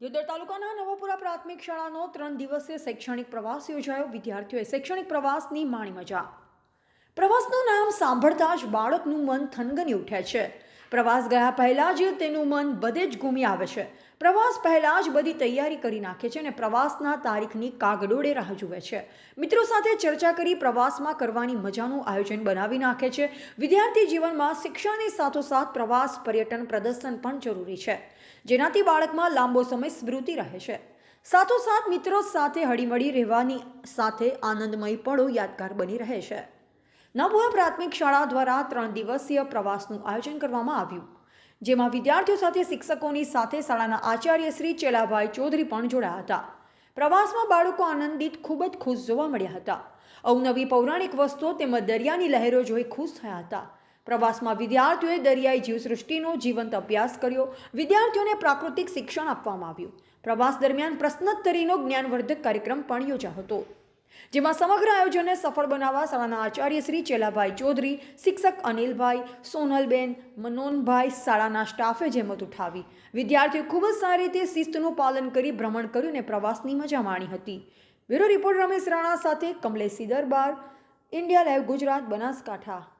દિયોદર તાલુકાના નવાપુરા પ્રાથમિક શાળાનો ત્રણ દિવસીય શૈક્ષણિક પ્રવાસ યોજાયો. વિદ્યાર્થીઓએ શૈક્ષણિક પ્રવાસની માણી મજા પ્રવાસનું નામ સાંભળતા જ બાળકનું મન થનગની ઉઠે છે. પ્રવાસ ગયા પહેલાં જ તેનું મન બધે જ ઘૂમી આવે છે. પ્રવાસ પહેલાં જ બધી તૈયારી કરી નાખે છે અને પ્રવાસના તારીખની કાગડોળે રાહ જુએ છે. મિત્રો સાથે ચર્ચા કરી પ્રવાસમાં કરવાની મજાનું આયોજન બનાવી નાખે છે. વિદ્યાર્થી જીવનમાં શિક્ષણની સાથોસાથ પ્રવાસ, પર્યટન પ્રદર્શન પણ જરૂરી છે. જેનાથી બાળકમાં લાંબો સમય સ્મૃતિ રહે છે. સાથોસાથ મિત્રો સાથે હળીમળી રહેવાની સાથે આનંદમય પળો યાદગાર બની રહે છે. નવભુવા પ્રાથમિક શાળા દ્વારા ત્રણ દિવસીય પ્રવાસનું આયોજન કરવામાં આવ્યું, જેમાં વિદ્યાર્થીઓ સાથે શિક્ષકોની સાથે શાળાના આચાર્ય શ્રી ચેલાભાઈ ચૌધરી પણ જોડાયા હતા. પ્રવાસમાં બાળકો આનંદિત, ખૂબ જ ખુશ જોવા મળ્યા હતા. અવનવી પૌરાણિક વસ્તુઓ તેમજ દરિયાની લહેરો જોઈ ખુશ થયા હતા. પ્રવાસમાં વિદ્યાર્થીઓએ દરિયાઈ જીવસૃષ્ટિનો જીવંત અભ્યાસ કર્યો, વિદ્યાર્થીઓને પ્રાકૃતિક શિક્ષણ આપવામાં આવ્યું. પ્રવાસ દરમિયાન પ્રશ્નોત્તરીનો જ્ઞાનવર્ધક કાર્યક્રમ પણ યોજાયો હતો. જેમાં સમગ્ર આયોજનને સફળ બનાવવા શાળાના આચાર્ય શ્રી ચેલાભાઈ ચૌધરી, શિક્ષક અનિલભાઈ, સોનલબેન, મનોનભાઈ શાળાના સ્ટાફે જહેમત ઉઠાવી. વિદ્યાર્થીઓ ખૂબ જ સારી રીતે શિસ્તનું પાલન કરી ભ્રમણ કર્યું અને પ્રવાસની મજા માણી હતી. બ્યુરો રિપોર્ટ રમેશ રાણા સાથે કમલેશી દરબાર, ઇન્ડિયા લાઈવ ગુજરાત, બનાસકાંઠા.